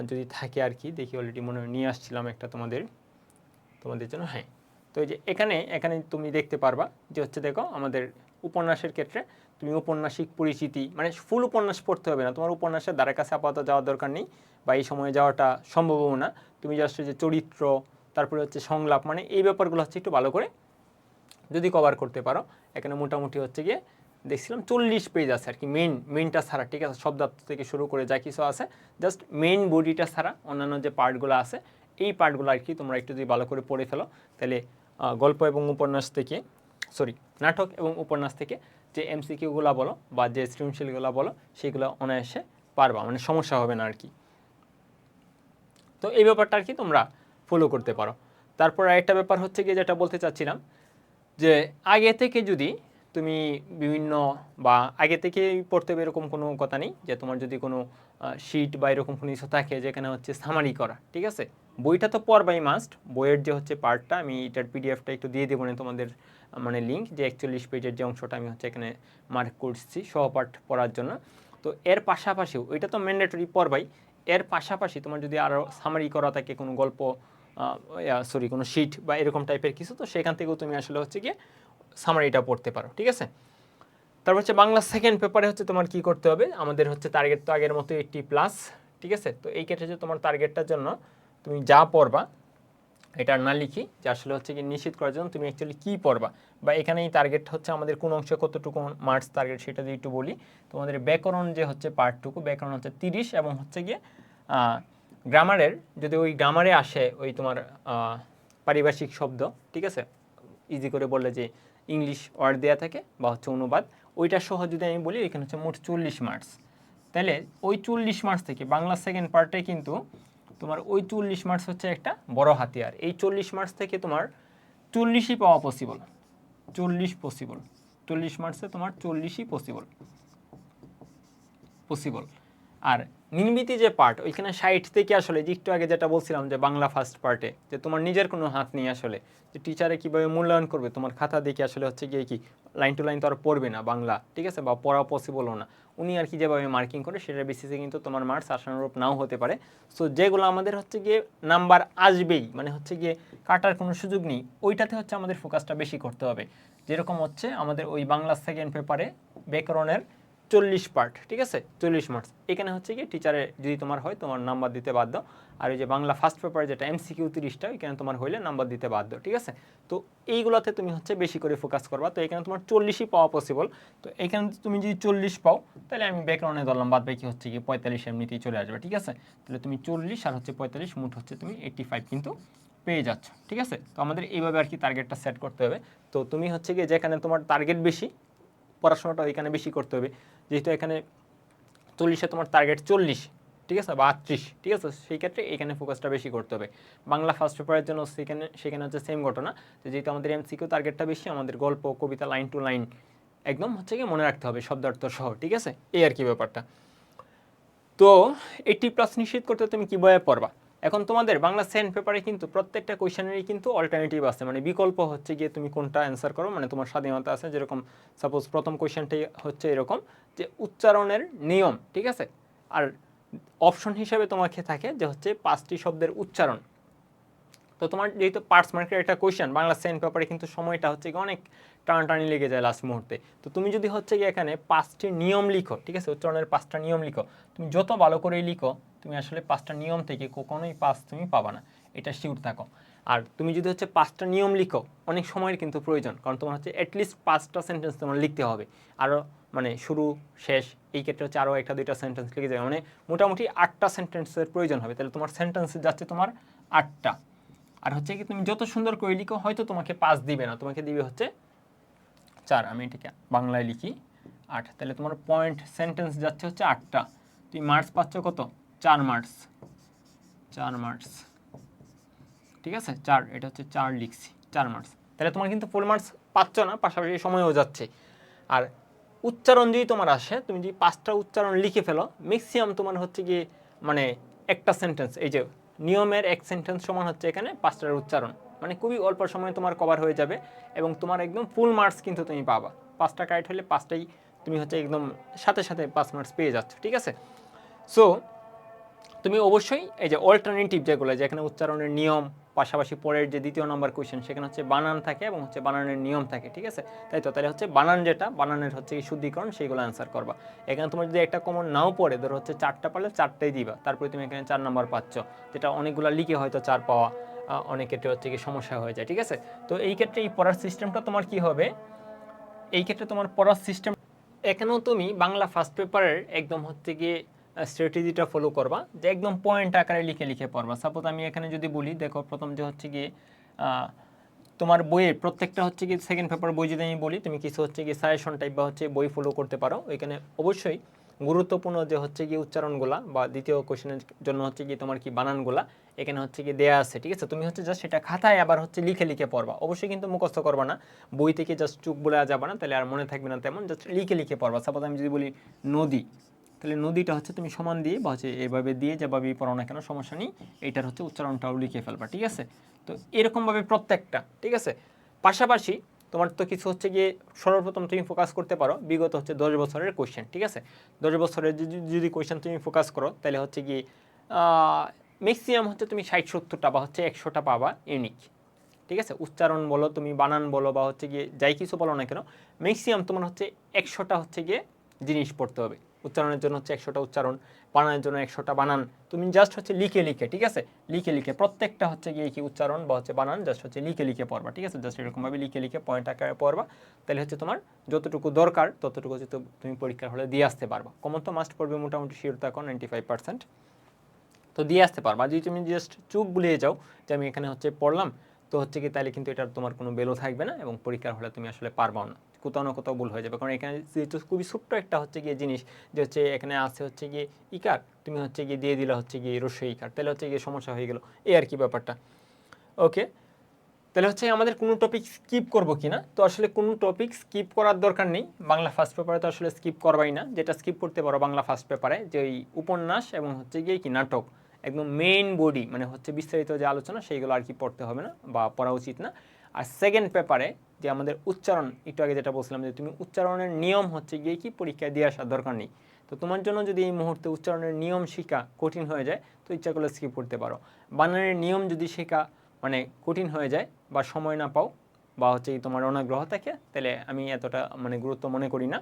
যদি থাকে আর কি, দেখি অলরেডি মনে নিয়ে আসছিলাম একটা তোমাদের তোমাদের জন্য হ্যাঁ। তো এই যে এখানে এখানে তুমি দেখতে পারবা যে হচ্ছে দেখো আমাদের উপন্যাসের ক্ষেত্রে তুমি উপন্যাসিক পরিচিতি মানে ফুল উপন্যাস পড়তে হবে না। তোমার উপন্যাসের দ্বারা কাছে আপাতত যাওয়ার দরকার নেই বা এই সময়ে যাওয়াটা সম্ভবও না। তুমি জাস্ট যে চরিত্র, তারপরে হচ্ছে সংলাপ মানে এই ব্যাপারগুলো হচ্ছে একটু ভালো করে যদি কভার করতে পারো। এখানে মোটামুটি হচ্ছে গিয়ে দেখছিলাম চল্লিশ পেজ আছে আর কি মেন মেনটা ছাড়া, ঠিক আছে? শব্দার্থ থেকে শুরু করে যা কিছু আছে জাস্ট মেন বডিটা ছাড়া অন্যান্য যে পার্টগুলো আছে, এই পার্টগুলো আর কি তোমরা একটু যদি ভালো করে পড়ে ফেলো, তাহলে গল্প এবং উপন্যাস থেকে সরি নাটক এবং উপন্যাস থেকে যে এমসিকিউগুলো বলো বা যে সৃজনশীলগুলো বলো, সেগুলো অনায়াসে পারবা মানে সমস্যা হবে না আর কি। তো এই ব্যাপারটা আর কি তোমরা ফলো করতে পারো। তারপর আরেকটা ব্যাপার হচ্ছে গিয়ে যেটা বলতে চাচ্ছিলাম, যে আগে থেকে যদি তুমি বিভিন্ন বা আগে থেকেই পড়তে হবে এরকম কোনো কথা নেই যে তোমার যদি কোনো শিট বা এরকম কোনো কিছু থাকে যেখানে হচ্ছে সামারি করা, ঠিক আছে? বইটা তো পড়বাই মাস্ট বইয়ের যে হচ্ছে পার্টটা আমি এটার পিডিএফটা একটু দিয়ে দেবো না তোমাদের মানে লিঙ্ক যে একচল্লিশ পেজের যে অংশটা আমি হচ্ছে এখানে মার্ক করছি সহপাঠ পড়ার জন্য। তো এর পাশাপাশিও, ওইটা তো ম্যান্ডেটরি পড়বাই, এর পাশাপাশি তোমার যদি আরও সামারি করা থাকে কোনো গল্প সরি কোনো শিট বা এরকম টাইপের কিছু, তো সেখান থেকেও তুমি আসলে হচ্ছে গিয়ে সামারিটা পড়তে পারো, ঠিক আছে? তারপর হচ্ছে বাংলা সেকেন্ড পেপারে হচ্ছে তোমার কি করতে হবে? আমাদের হচ্ছে টার্গেট তো আগের মতো এইটটি প্লাস ঠিক আছে? তো এই ক্ষেত্রে যে তোমার টার্গেটটার জন্য তুমি যা পড়বা, এটা না লিখি, যে আসলে হচ্ছে কি নিশ্চিত করার জন্য তুমি অ্যাকচুয়ালি কী পড়বা? বা এখানে এই টার্গেট হচ্ছে আমাদের কোন অংশে কতটুকু মার্কস টার্গেট সেটা যদি একটু বলি, তোমাদের ব্যাকরণ যে হচ্ছে পার্টটুকু ব্যাকরণ হচ্ছে তিরিশ এবং হচ্ছে গিয়ে গ্রামারের যদি ওই গ্রামারে আসে ওই তোমার পারিভাষিক শব্দ, ঠিক আছে? ইজি করে বললে যে ইংলিশ ওয়ার্ড দেওয়া থাকে বা হচ্ছে অনুবাদ, ওইটা সহ যদি আমি বলি, এখানে হচ্ছে মোট চল্লিশ মার্কস তাহলে ওই চল্লিশ মার্কস থেকে বাংলা সেকেন্ড পার্টে কিন্তু তোমার ওই চল্লিশ মার্কস হচ্ছে একটা বড় হাতিয়ার। এই চল্লিশ মার্কস থেকে তোমার চল্লিশই পাওয়া পসিবল চল্লিশ পসিবল চল্লিশ মার্কসে তোমার চল্লিশই পসিবল পসিবল আর নির্মিতি যে পার্ট ওইখানে সাইট থেকে আসলে, যে একটু আগে যেটা বলছিলাম যে বাংলা ফার্স্ট পার্টে যে তোমার নিজের কোনো হাত নেই আসলে, যে টিচারে কীভাবে মূল্যায়ন করবে, তোমার খাতা দেখে আসলে হচ্ছে গিয়ে কি লাইন টু লাইন তো আর পড়বে না বাংলা, ঠিক আছে? বা পড়া পসিবলও না। উনি আর কি যেভাবে মার্কিং করে, সেটার বেসিসে কিন্তু তোমার মার্কস আশানুরূপ নাও হতে পারে। সো যেগুলো আমাদের হচ্ছে গিয়ে নাম্বার আসবেই মানে হচ্ছে গিয়ে কাটার কোনো সুযোগ নেই, ওইটাতে হচ্ছে আমাদের ফোকাসটা বেশি করতে হবে। যেরকম হচ্ছে আমাদের ওই বাংলা সেকেন্ড পেপারে ব্যাকরণের চল্লিশ পার্ট ঠিক আছে? চল্লিশ মার্কস এখানে হচ্ছে কি টিচারে যদি তোমার হয়, তোমার নাম্বার দিতে বাধ্য। আর ওই যে বাংলা ফার্স্ট পেপার যেটা এমসিকিউ তিরিশটা এখানে তোমার হইলে নাম্বার দিতে বাধ্য, ঠিক আছে? তো এইগুলোতে তুমি হচ্ছে বেশি করে ফোকাস করবা। তো এখানে তোমার চল্লিশই পাওয়া পসিবল তো এখানে তুমি যদি চল্লিশ পাও, তাহলে আমি ব্যাকরণে ধরলাম, বাদ বাকি হচ্ছে কি পঁয়তাল্লিশ এমনিতেই চলে আসবে, ঠিক আছে? তাহলে তুমি চল্লিশ আর হচ্ছে পঁয়তাল্লিশ মুঠ হচ্ছে তুমি এইট্টি ফাইভ কিন্তু পেয়ে যাচ্ছ, ঠিক আছে? তো আমাদের এইভাবে আর কি টার্গেটটা সেট করতে হবে। তো তুমি হচ্ছে কি যেখানে তোমার টার্গেট বেশি পড়াশোনাটা এখানে বেশি করতে হবে। যেহেতু এখানে চল্লিশে তোমার টার্গেট চল্লিশ, ঠিক আছে? বা আটত্রিশ, ঠিক আছে? সেই ক্ষেত্রে এখানে ফোকাসটা বেশি করতে হবে। বাংলা ফার্স্ট পেপারের জন্য সেখানে সেখানে হচ্ছে সেম ঘটনা। যেহেতু আমাদের এমসিকিউ টার্গেটটা বেশি, আমাদের গল্প, কবিতা লাইন টু লাইন একদম হচ্ছে কি মনে রাখতে হবে শব্দার্থ সহ, ঠিক আছে? এই আর কি ব্যাপারটা। তো এইটি প্লাস নিশ্চিত করতে তুমি কী কীভাবে পড়বা? এখন তোমাদের বাংলা সেন্ট পেপারে কিন্তু প্রত্যেকটা কোয়েশনেরই কিন্তু অল্টারনেটিভ আছে। মানে বিকল্প হচ্ছে গিয়ে তুমি কোনটা অ্যান্সার করো মানে তোমার স্বাধীনতা আছে, যেরকম সাপোজ প্রথম কোয়েশনটাই হচ্ছে এরকম যে উচ্চারণের নিয়ম, ঠিক আছে? আর অপশন হিসেবে তোমাকে থাকে যে হচ্ছে পাঁচটি শব্দের উচ্চারণ। তো তোমার যেহেতু পার্টস মার্কের একটা কোয়েশ্চেন বাংলা সেন্ট পেপারে কিন্তু সময়টা হচ্ছে অনেক টানাটানি লেগে যায় লাস্ট মুহূর্তে। তো তুমি যদি হচ্ছে কি এখানে পাঁচটি নিয়ম লিখো, ঠিক আছে? উচ্চারণের পাঁচটা নিয়ম লিখো। তুমি যত ভালো করেই লিখো, তুমি আসলে পাঁচটা নিয়ম থেকে কখনোই পাস তুমি পাবা না। এটা শিওর থাকো। আর তুমি যদি হচ্ছে পাঁচটা নিয়ম লিখো, অনেক সময়ের কিন্তু প্রয়োজন। কারণ তোমার হচ্ছে অ্যাটলিস্ট পাঁচটা সেন্টেন্স তোমার লিখতে হবে। আরও মানে শুরু, শেষ, এই ক্ষেত্রে হচ্ছে আরও একটা, দুইটা সেন্টেন্স লিখে যাবে মানে মোটামুটি আটটা সেন্টেন্সের প্রয়োজন হবে। তাহলে তোমার সেন্টেন্স যাচ্ছে তোমার আটটা। আর হচ্ছে কি, তুমি যত সুন্দর করে লিখো, হয়তো তোমাকে পাস দিবে না। তোমাকে দিবে হচ্ছে চার, আমি এটাকে বাংলায় লিখি আট, তাহলে তোমার পয়েন্ট সেন্টেন্স যাচ্ছে হচ্ছে আটটা। তুমি মার্কস পাচ্ছ কত? চার মার্কস চার মার্কস ঠিক আছে? চার, এটা হচ্ছে চার লিখছি, চার মার্কস তাহলে তোমার কিন্তু ফুল মার্কস পাচ্ছ না, পাশাপাশি সময়ও যাচ্ছে। আর উচ্চারণ যদি তোমার আসে, তুমি যদি পাঁচটা উচ্চারণ লিখে ফেলো ম্যাক্সিমাম তোমার হচ্ছে গিয়ে মানে একটা সেন্টেন্স এই যে নিয়মের এক সেন্টেন্স সমান হচ্ছে এখানে পাঁচটার উচ্চারণ। মানে খুবই অল্প সময়ে তোমার কভার হয়ে যাবে এবং তোমার একদম ফুল মার্কস কিন্তু তুমি পাবা। পাঁচটা কারেক্ট হলে পাঁচটাই তুমি হচ্ছে একদম সাথে সাথে পাঁচ মার্কস পেয়ে যাচ্ছ, ঠিক আছে? সো তুমি অবশ্যই এই যে অল্টারনেটিভ যেগুলো যেখানে উচ্চারণের নিয়ম, পাশাপাশি পরের যে দ্বিতীয় নম্বর কোয়েশ্চেন সেখানে হচ্ছে বানান থাকে এবং হচ্ছে বানানের নিয়ম থাকে, ঠিক আছে? তাই তো? তাহলে হচ্ছে বানান যেটা বানানের হচ্ছে শুদ্ধিকরণ, সেইগুলো অ্যান্সার করবা। এখানে তোমার যদি একটা কমন নাও পড়ে, ধরো হচ্ছে চারটা পারলে চারটাই দিবা, তারপরে তুমি এখানে চার নম্বর পাচ্ছ, যেটা অনেকগুলো লিখে হয়তো চার পাওয়া। অনেক ক্ষেত্রে হচ্ছে কি সমস্যা হয়ে যায়, ঠিক আছে? তো এই ক্ষেত্রে এই পড়ার সিস্টেমটা তোমার কি হবে? এই ক্ষেত্রে তোমার পড়ার সিস্টেম এখানেও তুমি বাংলা ফার্স্ট পেপারের একদম হচ্ছে গিয়ে স্ট্র্যাটেজিটা ফলো করবা। যে একদম পয়েন্ট আকারে লিখে লিখে পড়বা। সাপোজ আমি এখানে যদি বলি, দেখো প্রথম যে হচ্ছে গিয়ে তোমার বইয়ের প্রত্যেকটা হচ্ছে কি সেকেন্ড পেপার বই যদি আমি বলি, তুমি কিছু হচ্ছে কি সাজেশন টাইপ বা হচ্ছে বই ফলো করতে পারো। এখানে অবশ্যই গুরুত্বপূর্ণ যে হচ্ছে কি উচ্চারণগুলা বা দ্বিতীয় কোশ্চেনের জন্য হচ্ছে কি তোমার কি বানানগুলা এখানে হচ্ছে কি দেয়া আছে, ঠিক আছে? তুমি হচ্ছে জাস্ট সেটা খাতায় আবার হচ্ছে লিখে লিখে পড়বা। অবশ্যই কিন্তু মুখস্থ করবা না। বই থেকে জাস্ট চুপ বলে যাবে না, তাহলে আর মনে থাকবে না তেমন। জাস্ট লিখে লিখে পড়বা। সাপোজ আমি যদি বলি নদী, তাহলে নদীটা হচ্ছে তুমি সমান দিয়ে বা হচ্ছে এভাবে দিয়ে যেভাবেই পড়ো না কেন, সমস্যা নেই। এইটার হচ্ছে উচ্চারণটাও লিখে ফেলবা, ঠিক আছে? তো এরকমভাবে প্রত্যেকটা, ঠিক আছে? পাশাপাশি তোমার তো কিছু হচ্ছে গিয়ে সর্বপ্রথম তুমি ফোকাস করতে পারো, বিগত হচ্ছে দশ বছরের কোয়েশ্চেন ঠিক আছে? দশ বছরের যদি কোয়েশ্চেন তুমি ফোকাস করো, তাহলে হচ্ছে কি ম্যাক্সিমাম হচ্ছে তুমি ষাট, সত্তরটা বা হচ্ছে একশোটা পাবা ইউনিক ঠিক আছে? উচ্চারণ বলো, তুমি বানান বলো বা হচ্ছে গিয়ে যাই কিছু বলো না কেন ম্যাক্সিমাম তোমার হচ্ছে একশোটা হচ্ছে গিয়ে জিনিস পড়তে হবে। উচ্চারণের জন্য হচ্ছে একশোটা উচ্চারণ, বানানোর জন্য একশোটা বানান। তুমি জাস্ট হচ্ছে লিখে লিখে, ঠিক আছে? লিখে লিখে প্রত্যেকটা হচ্ছে গিয়ে কি উচ্চারণ বা হচ্ছে বানান জাস্ট হচ্ছে লিখে লিখে পড়বা, ঠিক আছে? জাস্ট এরকমভাবে লিখে লিখে পয়েন্ট আকারে পড়বা। তাহলে হচ্ছে তোমার যতটুকু দরকার, ততটুকু হচ্ছে তুমি পরীক্ষার হলে দিয়ে আসতে পারবা। কমন তো মাস্ট পড়বে মোটামুটি শিওর থাকো নাইনটি ফাইভ পার্সেন্ট তো দিয়ে আসতে পারবা যদি তুমি জাস্ট চুপ বুলিয়ে যাও যে আমি এখানে হচ্ছে পড়লাম, তো হচ্ছে কি তাহলে কিন্তু এটার তোমার কোনো বেলো থাকবে না এবং পরীক্ষার হলে তুমি আসলে পারবাও না। কোথাও না কোথাও ভুল হয়ে যাবে। কারণ এখানে যেহেতু খুবই ছোট্ট একটা হচ্ছে গিয়ে জিনিস যে হচ্ছে এখানে আছে হচ্ছে গিয়ে ইকার, তুমি হচ্ছে গিয়ে দিয়ে দিলে হচ্ছে গিয়ে রস্যই ইকার। তাহলে হচ্ছে গিয়ে সমস্যা হয়ে গেল। এই আর কি ব্যাপারটা। ওকে তাহলে হচ্ছে আমাদের কোনো টপিক স্কিপ করব কি না? তো আসলে কোনো টপিক স্কিপ করার দরকার নেই। বাংলা ফার্স্ট পেপারে তো আসলে স্কিপ করবাই না। যেটা স্কিপ করতে পারো বাংলা ফার্স্ট পেপারে যে ওই উপন্যাস এবং হচ্ছে গিয়ে কি নাটক। একদম মেইন বডি মানে হচ্ছে বিস্তারিত যে আলোচনা, সেইগুলো আর কি পড়তে হবে না বা পড়া উচিত না। আর সেকেন্ড পেপারে যে আমাদের উচ্চারণ, একটু আগে যেটা বলছিলাম যে তুমি উচ্চারণের নিয়ম হচ্ছে গিয়ে কি পরীক্ষায় দিয়ে আসার দরকার নেই। তো তোমার জন্য যদি এই মুহূর্তে উচ্চারণের নিয়ম শেখা কঠিন হয়ে যায়, তো ইচ্ছা করলে স্কিপ করতে পারো। বানানের নিয়ম যদি শেখা মানে কঠিন হয়ে যায় বা সময় না পাও, বা হচ্ছে তোমার অনাগ্রহ থাকে, তাহলে আমি এতটা মানে গুরুত্ব মনে করি না।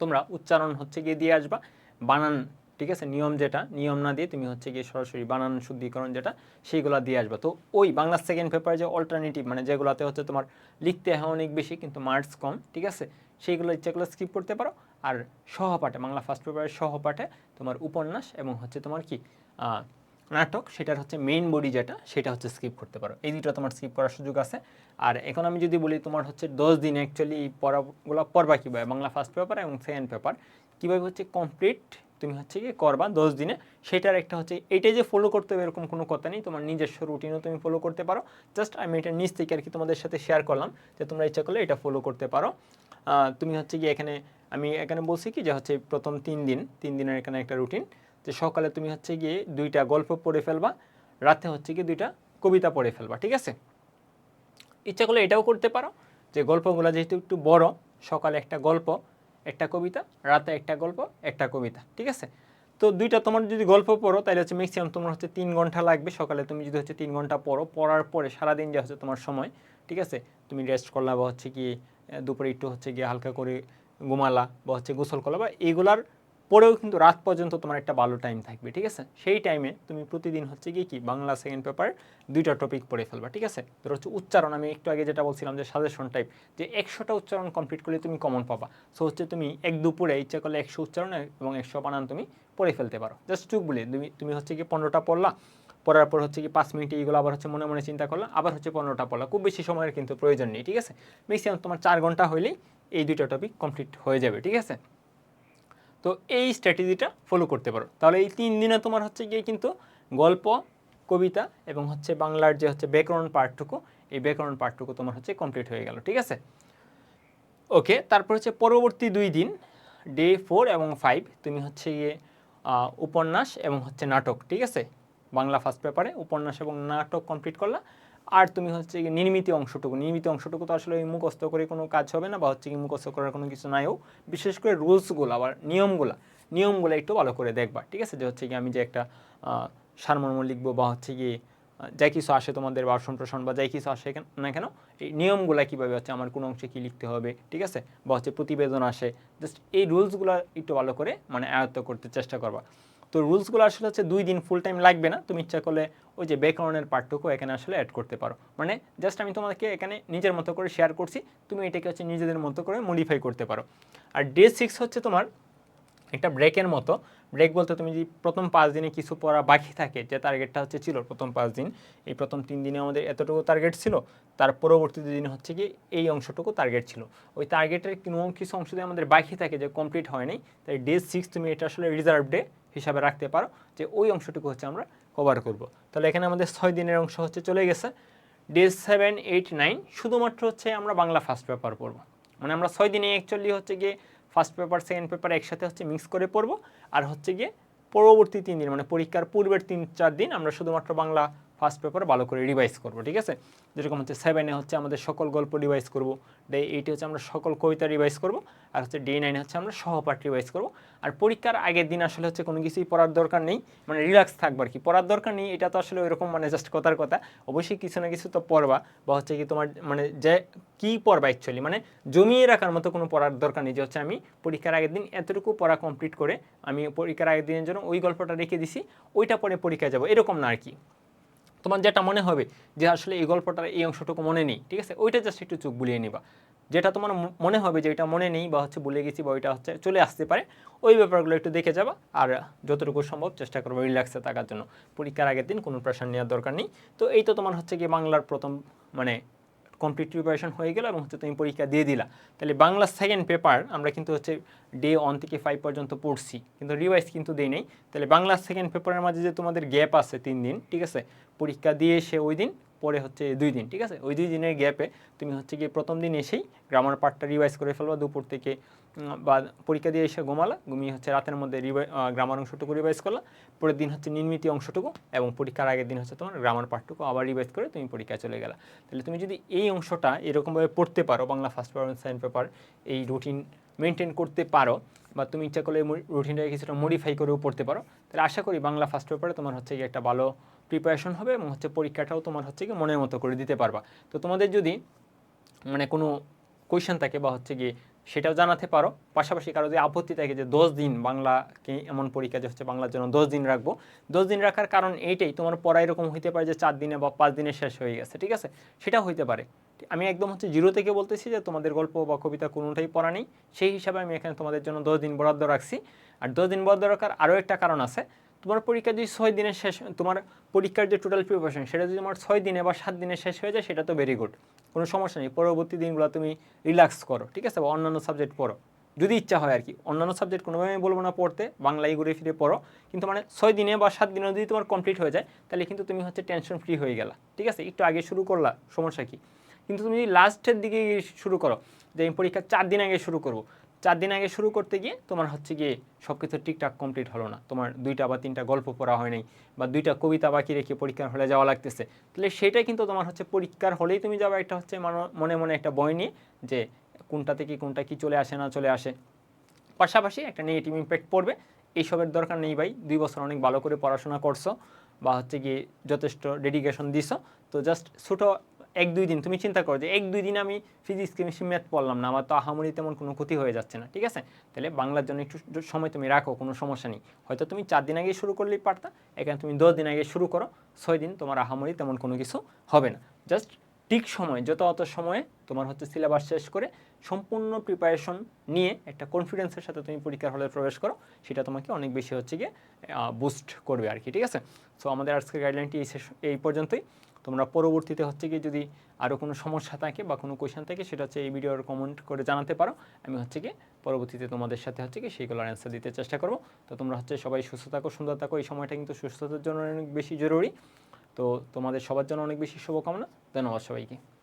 তোমরা উচ্চারণ হচ্ছে গিয়ে দিয়ে আসবা। বানান ঠিক আছে? নিয়ম যেটা, নিয়ম না দিয়ে তুমি হচ্ছে গিয়ে সরাসরি বানান শুদ্ধিকরণ যেটা, সেইগুলো দিয়ে আসবে। তো ওই বাংলা সেকেন্ড পেপারে যে অল্টারনেটিভ মানে যেগুলোতে হচ্ছে তোমার লিখতে হয় অনেক বেশি, কিন্তু মার্কস কম, ঠিক আছে? সেইগুলো ইচ্ছাগুলো স্কিপ করতে পারো। আর সহপাঠে, বাংলা ফার্স্ট পেপারের সহপাঠে তোমার উপন্যাস এবং হচ্ছে তোমার কি নাটক, সেটার হচ্ছে মেইন বডি যেটা, সেটা হচ্ছে স্কিপ করতে পারো। এই দুটো তোমার স্কিপ করার সুযোগ আছে। আর এখন আমি যদি বলি তোমার হচ্ছে দশ দিন অ্যাকচুয়ালি এই পড়াগুলো পড়বা কীভাবে? বাংলা ফার্স্ট পেপার এবং সেকেন্ড পেপার কীভাবে হচ্ছে কমপ্লিট তুমি হচ্ছে কি করবা দশ দিনে। সেটার একটা হচ্ছে এইটাই যে ফলো করতে হবে এরকম কোনো কথা নেই। তোমার নিজস্ব রুটিনও তুমি ফলো করতে পারো। জাস্ট আমি এটা নিজ থেকে আর কি তোমাদের সাথে শেয়ার করলাম যে তোমরা ইচ্ছা করলে এটা ফলো করতে পারো। তুমি হচ্ছে কি এখানে, আমি এখানে বলছি কি যে হচ্ছে প্রথম তিন দিন, তিন দিনের এখানে একটা রুটিন যে সকালে তুমি হচ্ছে গিয়ে দুইটা গল্প পড়ে ফেলবা, রাতে হচ্ছে গিয়ে দুইটা কবিতা পড়ে ফেলবা, ঠিক আছে? ইচ্ছা করলে এটাও করতে পারো। যে গল্পগুলো যেহেতু একটু বড়, সকালে একটা গল্প একটা কবিতা, রাতে একটা গল্প, একটা কবিতা, ঠিক আছে? তো দুইটা তোমার যদি গল্প পড়ো তাহলে হচ্ছে ম্যাক্সিমাম তোমার হচ্ছে তিন ঘণ্টা লাগবে। সকালে তুমি যদি হচ্ছে তিন ঘণ্টা পড়ো, পড়ার পরে সারাদিন যা হচ্ছে তোমার সময়, ঠিক আছে? তুমি রেস্ট করলা বা হচ্ছে কি দুপুরে একটু হচ্ছে গিয়ে হালকা করে ঘুমালা বা হচ্ছে গোসল করলা বা এগুলার পরেও কিন্তু রাত পর্যন্ত তোমার একটা ভালো টাইম থাকবে, ঠিক আছে? সেই টাইমে তুমি প্রতিদিন হচ্ছে গিয়ে কি, বাংলা সেকেন্ড পেপার দুইটা টপিক পড়ে ফেলবা, ঠিক আছে? তোর হচ্ছে উচ্চারণ, আমি একটু আগে যেটা বলছিলাম যে সাজেশন টাইপ যে একশোটা উচ্চারণ কমপ্লিট করলে তুমি কমন পাবা। সো হচ্ছে তুমি এক দুপুরে ইচ্ছা করলে একশো উচ্চারণ এবং একশো বানান তুমি পড়ে ফেলতে পারো। জাস্ট চুক বলে, তুমি তুমি হচ্ছে কি পনেরোটা পড়লা, পড়ার পর হচ্ছে কি পাঁচ মিনিটে এইগুলো আবার হচ্ছে মনে মনে চিন্তা করলা, আবার হচ্ছে পনেরোটা পড়লা। খুব বেশি সময়ের কিন্তু প্রয়োজন নেই, ঠিক আছে? ম্যাক্সিমাম তোমার চার ঘণ্টা হলেই এই দুইটা টপিক কমপ্লিট হয়ে যাবে, ঠিক আছে? তো এই স্ট্র্যাটেজিটা ফলো করতে পারো। তাহলে এই তিন দিনে তোমার হচ্ছে গিয়ে কিন্তু গল্প, কবিতা এবং হচ্ছে বাংলার যে হচ্ছে ব্যাকরণ পার্টটুকু এই ব্যাকরণ পার্টটুকু তোমার হচ্ছে কমপ্লিট হয়ে গেল, ঠিক আছে? ওকে তারপর হচ্ছে পরবর্তী দুই দিন ডে ফোর এবং ফাইভ তুমি হচ্ছে গিয়ে উপন্যাস এবং হচ্ছে নাটক, ঠিক আছে? বাংলা ফার্স্ট পেপারে উপন্যাস এবং নাটক কমপ্লিট করলা। আর তুমি হচ্ছে গিয়ে নির্মিত অংশটুকু নির্মিত অংশটুকু তো আসলে ওই মুখস্থ করে কোনো কাজ হবে না বা হচ্ছে কি মুখস্থ করার কোনো কিছু নাইও বিশেষ করে রুলসগুলো আবার নিয়মগুলো নিয়মগুলো একটু ভালো করে দেখবা, ঠিক আছে? যে হচ্ছে কি আমি যে একটা সারমর্ম লিখব বা হচ্ছে গিয়ে যাই কিছু আসে তোমাদের বাসন প্রসন বা যাই কিছু আসে না কেন, এই নিয়মগুলো কীভাবে হচ্ছে আমার কোন অংশে কী লিখতে হবে, ঠিক আছে? বা হচ্ছে প্রতিবেদন আসে জাস্ট এই রুলসগুলো একটু ভালো করে মানে আয়ত্ত করতে চেষ্টা করবা। তো রুলসগুলো আসলে হচ্ছে দুই দিন ফুল টাইম লাগবে না। তুমি ইচ্ছা করলে ওই যে ব্যাকরণের পার্টটুকু এখানে আসলে অ্যাড করতে পারো। মানে জাস্ট আমি তোমাকে এখানে নিজের মতো করে শেয়ার করছি, তুমি এটাকে হচ্ছে নিজেদের মতো করে মডিফাই করতে পারো। আর ডে সিক্স হচ্ছে তোমার একটা ব্রেকের মতো। ব্রেক বলতে তুমি যদি প্রথম পাঁচ দিনে কিছু পড়া বাকি থাকে, যে টার্গেটটা হচ্ছে ছিল প্রথম পাঁচ দিন, এই প্রথম তিন দিনে আমাদের এতটুকু টার্গেট ছিল, তার পরবর্তী দিন হচ্ছে কি এই অংশটুকু টার্গেট ছিল। ওই টার্গেটের কোনো কিছু অংশ আমাদের বাকি থাকে, যে কমপ্লিট হয় নাই, তাই ডে সিক্স তুমি এটা আসলে রিজার্ভ ডে হিসাবে রাখতে পারো যে ওই অংশটুকু হচ্ছে আমরা কভার করব। তাহলে এখানে আমাদের ছয় দিনের অংশ হচ্ছে চলে গেছে। ডে সেভেন, এইট, নাইন শুধুমাত্র হচ্ছে আমরা বাংলা ফার্স্ট পেপার পড়ব। মানে আমরা ছয় দিনে অ্যাকচুয়ালি হচ্ছে গিয়ে ফার্স্ট পেপার সেকেন্ড পেপার একসাথে হচ্ছে মিক্স করে পড়ব। আর হচ্ছে গিয়ে পরবর্তী তিন দিন মানে পরীক্ষার পূর্বের তিন, চার দিন আমরা শুধুমাত্র বাংলা ফার্স্ট পেপার ভালো করে রিভাইজ করব, ঠিক আছে? যেরকম হচ্ছে সেভেনে হচ্ছে আমাদের সকল গল্প রিভাইজ করব ডে এইটে হচ্ছে আমরা সকল কবিতা রিভাইজ করব, আর হচ্ছে ডে নাইনে হচ্ছে আমরা সহপাঠ রিভাইজ করব। আর পরীক্ষার আগের দিন আসলে হচ্ছে কোনো কিছুই পড়ার দরকার নেই মানে রিল্যাক্স থাকবার কি। পড়ার দরকার নেই, এটা তো আসলে ওইরকম মানে জাস্ট কথার কথা। অবশ্যই কিছু না কিছু তো পড়বা, বা হচ্ছে কি তোমার মানে যে কী পড়বা অ্যাকচুয়ালি মানে জমিয়ে রাখার মতো কোনো পড়ার দরকার নেই যে হচ্ছে আমি পরীক্ষার আগের দিন এতটুকু পড়া কমপ্লিট করে আমি পরীক্ষার আগের দিনের জন্য ওই গল্পটা রেখে দিছি, ওইটা পরে পরীক্ষায় যাব, এরকম না আর কি। তোমার যেটা মনে হবে যে আসলে এই গল্পটার এই অংশটুকু মনে নেই, ঠিক আছে? ওইটা জাস্ট একটু চোখ বুলিয়ে নিবা। যেটা তোমার মনে হবে যে এটা মনে নেই বা হচ্ছে ভুলে গেছি বা ওইটা হচ্ছে চলে আসতে পারে, ওই ব্যাপারগুলো একটু দেখে যাবা আর যতটুকু সম্ভব চেষ্টা করব রিল্যাক্সে থাকার জন্য। পরীক্ষার আগের দিন কোনো প্রেশার নেওয়ার দরকার নেই। তো এই তো তোমার হচ্ছে কি বাংলার প্রথম মানে কমপ্লিট প্রিপারেশন হয়ে গেলো এবং হচ্ছে তুমি পরীক্ষা দিয়ে দিলা। তাহলে বাংলা সেকেন্ড পেপার আমরা কিন্তু হচ্ছে ডে ওয়ান থেকে ফাইভ পর্যন্ত পড়ছি, কিন্তু রিভাইজ কিন্তু দেই নেই। তাহলে বাংলা সেকেন্ড পেপারের মাঝে যে তোমাদের গ্যাপ আছে তিন দিন, ঠিক আছে? পরীক্ষা দিয়ে সে ওই দিন পরে হচ্ছে দুই দিন, ঠিক আছে? ওই দুই দিনের গ্যাপে তুমি হচ্ছে গিয়ে প্রথম দিন এসেই গ্রামার পার্টটা রিভাইজ করে ফেলবা, দুপুর থেকে বা পরীক্ষা দিয়ে এসে ঘুমালা, ঘুমিয়ে হচ্ছে রাতের মধ্যে গ্রামার অংশটুকু রিভাইজ করলা, পরের দিন হচ্ছে নির্মিতি অংশটুকু এবং পরীক্ষার আগের দিন হচ্ছে তোমার গ্রামার পার্টটুকু আবার রিভাইজ করে তুমি পরীক্ষায় চলে গেলা। তাহলে তুমি যদি এই অংশটা এরকমভাবে পড়তে পারো, Bangla first paper second paper এই রুটিন মেনটেন করতে পারো বা তুমি ইচ্ছা করলে রুটিনটাকে কিছুটা মডিফাই করেও পড়তে পারো, তাহলে আশা করি বাংলা ফার্স্ট পেপারে তোমার হচ্ছে একটা ভালো প্রিপারেশন হবে এবং হচ্ছে পরীক্ষাটাও তোমার হচ্ছে কি মনের মতো করে দিতে পারবা। তো তোমাদের যদি মানে কোনো কোয়েশ্চেন থাকে বা হচ্ছে গিয়ে সেটাও জানাতে পারো, পাশাপাশি কারও যে আপত্তি থাকে যে দশ দিন বাংলাকে এমন পরীক্ষা যে হচ্ছে বাংলার জন্য দশ দিন রাখব, দশ দিন রাখার কারণ এইটাই, তোমার পড়া এরকম হইতে পারে যে চার দিনে বা পাঁচ দিনে শেষ হয়ে গেছে, ঠিক আছে? সেটা হইতে পারে। আমি একদম হচ্ছে জিরো থেকে বলতেছি যে তোমাদের গল্প বা কবিতা কোনোটাই পড়া নেই, সেই হিসাবে আমি এখানে তোমাদের জন্য দশ দিন বরাদ্দ রাখছি। আর দশ দিন বরাদ্দ রাখার আরও একটা কারণ আছে তোমার পরীক্ষা যদি ছয় দিনের শেষ, তোমার পরীক্ষার যে টোটাল প্রিপারেশন সেটা যদি তোমার ছয় দিনে বা সাত দিনে শেষ হয়ে যায়, সেটা তো ভেরি গুড কোনো সমস্যা নেই। পরবর্তী দিনগুলো তুমি রিল্যাক্স করো, ঠিক আছে? বা অন্যান্য সাবজেক্ট পড়ো। যদি ইচ্ছা হয় আর কি। অন্যান্য সাবজেক্ট কোনোভাবে আমি বলব না পড়তে, বাংলায় ঘুরে ফিরে পড়ো। কিন্তু মানে ছয় দিনে বা সাত দিনে যদি তোমার কমপ্লিট হয়ে যায়, তাহলে কিন্তু তুমি হচ্ছে টেনশন ফ্রি হয়ে গেলা। ঠিক আছে? একটু আগে শুরু করলা, সমস্যা কি? কিন্তু তুমি যদি লাস্টের দিকে শুরু করো, যে আমি পরীক্ষা চার দিন আগে শুরু করব চার দিন আগে শুরু করতে গিয়ে তোমার হচ্ছে গিয়ে সব কিছু ঠিকঠাক কমপ্লিট হলো না। তোমার দুইটা বা তিনটা গল্প পড়া হয় নাই বা দুইটা কবিতা বাকি রেখে পরীক্ষার হলে যাওয়া লাগতেছে। তাহলে সেটাই কিন্তু তোমার হচ্ছে পরীক্ষার হলেই তুমি যাবে একটা হচ্ছে মানো- মনে মনে একটা বই নিয়ে যে কোনটা থেকে কোনটা কি চলে আসে না চলে আসে। পাশাপাশি একটা নেগেটিভ ইম্প্যাক্ট পড়বে। এইসবের দরকার নেই ভাই, দুই বছর অনেক ভালো করে পড়াশোনা করছ বা হচ্ছে গিয়ে যথেষ্ট ডেডিকেশন দিছো। তো জাস্ট ছোটো এক, দুই দিন, তুমি চিন্তা করো যে এক, দুই দিন আমি ফিজিক্স কেমিস্ট্রি ম্যাথ পড়লাম না, আমার তো আহামরি তেমন কোনো ক্ষতি হয়ে যাচ্ছে না, ঠিক আছে? তাহলে বাংলার জন্য একটু সময় তুমি রাখো, কোনো সমস্যা নেই। হয়তো তুমি চার দিন আগে শুরু করলেই পারতা, এখানে তুমি দশ দিন আগে শুরু করো, ছয় দিন তোমার আহামরি তেমন কোনো কিছু হবে না। জাস্ট ঠিক সময়, যত অত সময়ে তোমার হচ্ছে সিলেবাস শেষ করে সম্পূর্ণ প্রিপারেশন নিয়ে একটা কনফিডেন্সের সাথে তুমি পরীক্ষার হলে প্রবেশ করো, সেটা তোমাকে অনেক বেশি হচ্ছে গিয়ে বুস্ট করবে আর কি, ঠিক আছে? সো আমাদের আজকের গাইডলাইনটি এই এই পর্যন্তই। তোমরা পরবর্তীতে হচ্ছে কি যদি আরও কোনো সমস্যা থাকে বা কোনো কোয়েশন থাকে, সেটা হচ্ছে এই ভিডিওর কমেন্ট করে জানাতে পারো। আমি হচ্ছে কি পরবর্তীতে তোমাদের সাথে হচ্ছে কি সেইগুলোর অ্যান্সার দিতে চেষ্টা করব। তো তোমরা হচ্ছে সবাই সুস্থ থাকো, সুন্দর থাকো। এই সময়টা কিন্তু সুস্থতার জন্য অনেক বেশি জরুরি। তো তোমাদের সবার জন্য অনেক বেশি শুভকামনা। ধন্যবাদ সবাইকে।